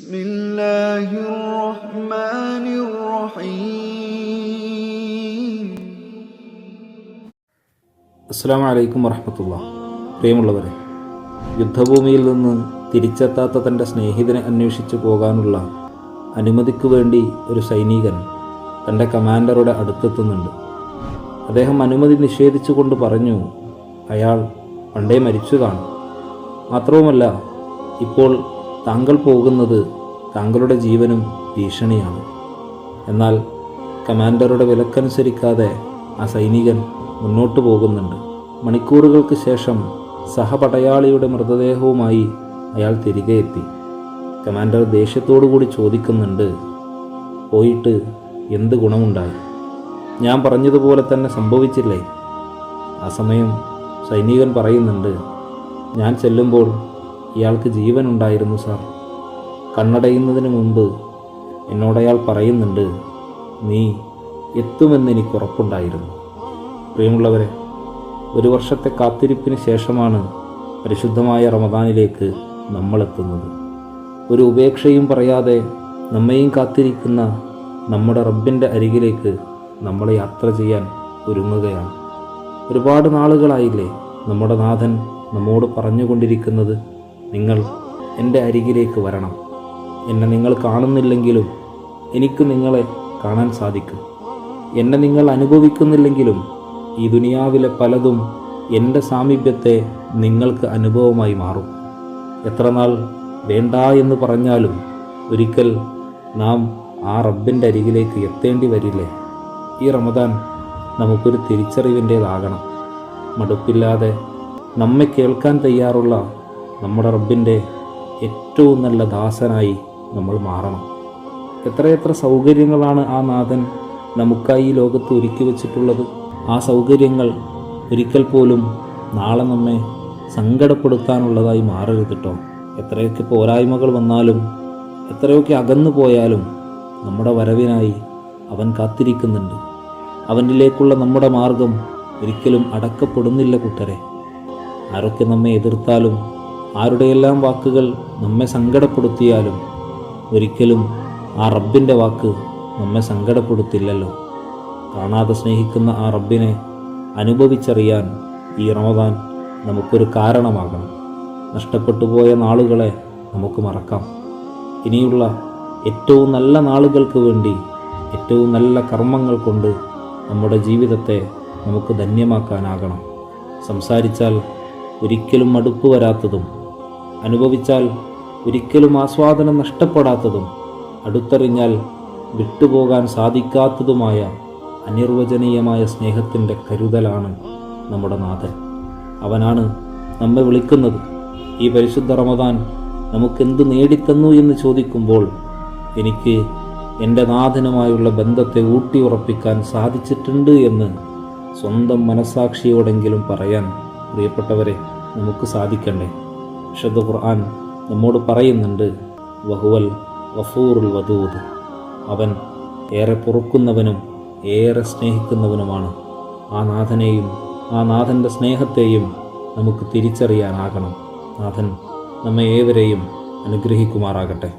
بسم الله الرحمن الرحيم അസ്സാം വലൈക്കും വറഹമത്തുള്ള പ്രിയമുള്ളവരെ യുദ്ധഭൂമിയിൽ നിന്ന് തിരിച്ചെത്താത്ത തൻ്റെ സ്നേഹിതനെ അന്വേഷിച്ചു പോകാനുള്ള അനുമതിക്കു വേണ്ടി ഒരു സൈനികൻ തൻ്റെ കമാൻഡറുടെ അടുത്തെത്തുന്നുണ്ട് അദ്ദേഹം അനുമതി നിഷേധിച്ചുകൊണ്ട് പറഞ്ഞു അയാൾ പണ്ടേ മരിച്ചു കാണും മാത്രവുമല്ല ഇപ്പോൾ താങ്കൾ പോകുന്നത് താങ്കളുടെ ജീവനും ഭീഷണിയാണ്. എന്നാൽ കമാൻഡറുടെ വിലക്കനുസരിക്കാതെ ആ സൈനികൻ മുന്നോട്ടു പോകുന്നുണ്ട്. മണിക്കൂറുകൾക്ക് ശേഷം സഹപടയാളിയുടെ മൃതദേഹവുമായി അയാൾ തിരികെ എത്തി. കമാൻഡർ കൂടി ചോദിക്കുന്നുണ്ട് പോയിട്ട് എന്ത് ഗുണമുണ്ടായി? ഞാൻ പറഞ്ഞതുപോലെ തന്നെ സംഭവിച്ചില്ലേ? ആ സമയം സൈനികൻ പറയുന്നുണ്ട് ഞാൻ ചെല്ലുമ്പോൾ ഇയാൾക്ക് ജീവനുണ്ടായിരുന്നു സാർ. കണ്ണടയുന്നതിന് മുമ്പ് എന്നോടയാൾ പറയുന്നുണ്ട് നീ എത്തുമെന്ന് എനിക്ക് ഉറപ്പുണ്ടായിരുന്നു. പ്രിയമുള്ളവരെ ഒരു വർഷത്തെ കാത്തിരിപ്പിന് ശേഷമാണ് പരിശുദ്ധമായ റമദാനിലേക്ക് നമ്മളെത്തുന്നത്. ഒരു ഉപേക്ഷയും പറയാതെ നമ്മയും കാത്തിരിക്കുന്ന നമ്മുടെ റബ്ബിന്റെ അരികിലേക്ക് നമ്മളെ യാത്ര ചെയ്യാൻ ഒരുങ്ങുകയാണ്. ഒരുപാട് നാളുകളായില്ലേ നമ്മുടെ നാഥൻ നമ്മോട് പറഞ്ഞുകൊണ്ടിരിക്കുന്നത്? നിങ്ങൾ എന്റെ അരികിലേക്ക് വരണം. എന്നെ നിങ്ങൾ കാണുന്നില്ലെങ്കിലും എനിക്ക് നിങ്ങളെ കാണാൻ സാധിക്കും. എന്നെ നിങ്ങൾ അനുഭവിക്കുന്നില്ലെങ്കിലും ഈ ദുനിയാവിലെ പലതും എന്റെ സാമീപ്യത്തെ നിങ്ങൾക്ക് അനുഭവമായി മാറും. എത്ര നാൾ വേണ്ട എന്ന് പറഞ്ഞാലും ഒരിക്കൽ നാം ആ റബ്ബിന്റെ അരികിലേക്ക് എത്തേണ്ടി വരില്ലേ? ഈ റമദാൻ നമുക്കൊരു തിരിച്ചറിവിന്റേതാകണം. മടുപ്പില്ലാതെ നമ്മെ കേൾക്കാൻ തയ്യാറുള്ള നമ്മുടെ റബ്ബിന്റെ ഏറ്റവും നല്ല ദാസനായി നമ്മൾ മാറണം. എത്രയെത്ര സൗകര്യങ്ങളാണ് ആ നാഥൻ നമുക്കായി ഈ ലോകത്ത് ഒരുക്കി വച്ചിട്ടുള്ളത്. ആ സൗകര്യങ്ങൾ ഒരിക്കൽ പോലും നാളെ നമ്മെ സങ്കടപ്പെടുത്താനുള്ളതായി മാറരുത് കേട്ടോ എത്രയൊക്കെ പോരായ്മകൾ വന്നാലും എത്രയൊക്കെ അകന്നു പോയാലും നമ്മുടെ വരവിനായി അവൻ കാത്തിരിക്കുന്നുണ്ട്. അവനിലേക്കുള്ള നമ്മുടെ മാർഗം ഒരിക്കലും അടക്കപ്പെടുന്നില്ല കുട്ടരെ. ആരൊക്കെ നമ്മെ എതിർത്താലും ആരുടെയെല്ലാം വാക്കുകൾ നമ്മെ സങ്കടപ്പെടുത്തിയാലും ഒരിക്കലും ആ റബ്ബിന്റെ വാക്ക് നമ്മെ സങ്കടപ്പെടുത്തില്ലല്ലോ. കാണാതെ സ്നേഹിക്കുന്ന ആ റബ്ബിനെ അനുഭവിച്ചറിയാൻ ഈ റമദാൻ നമുക്കൊരു കാരണമാകണം. നഷ്ടപ്പെട്ടു പോയ നാളുകളെ നമുക്ക് മറക്കാം. ഇനിയുള്ള ഏറ്റവും നല്ല നാളുകൾക്ക് വേണ്ടി ഏറ്റവും നല്ല കർമ്മങ്ങൾ കൊണ്ട് നമ്മുടെ ജീവിതത്തെ നമുക്ക് ധന്യമാക്കാനാകണം. സംസാരിച്ചാൽ ഒരിക്കലും മടുപ്പ് വരാത്തതും അനുഭവിച്ചാൽ ഒരിക്കലും ആസ്വാദനം നഷ്ടപ്പെടാത്തതും അടുത്തറിഞ്ഞാൽ വിട്ടുപോകാൻ സാധിക്കാത്തതുമായ അനിർവചനീയമായ സ്നേഹത്തിന്റെ കരുതലാണ് നമ്മുടെ നാഥൻ. അവനാണ് നമ്മെ വിളിക്കുന്നത്. ഈ പരിശുദ്ധ റമദാൻ നമുക്കെന്ത് നേടിത്തന്നു എന്ന് ചോദിക്കുമ്പോൾ എനിക്ക് എന്റെ നാഥനുമായുള്ള ബന്ധത്തെ ഊട്ടിയുറപ്പിക്കാൻ സാധിച്ചിട്ടുണ്ട് എന്ന് സ്വന്തം മനസാക്ഷിയോടെങ്കിലും പറയാൻ പ്രിയപ്പെട്ടവരെ നമുക്ക് സാധിക്കണ്ടേ? വിശുദ്ധ ഖുർആൻ നമ്മോട് പറയുന്നുണ്ട് വഹുവൽ വഫൂറുൽ വധൂദ് അവൻ ഏറെ പൊറുക്കുന്നവനും ഏറെ സ്നേഹിക്കുന്നവനുമാണ്. ആ നാഥനെയും ആ നാഥന്റെ സ്നേഹത്തെയും നമുക്ക് തിരിച്ചറിയാനാകണം. നാഥൻ നമ്മെ ഏവരെയും അനുഗ്രഹിക്കുമാറാകട്ടെ.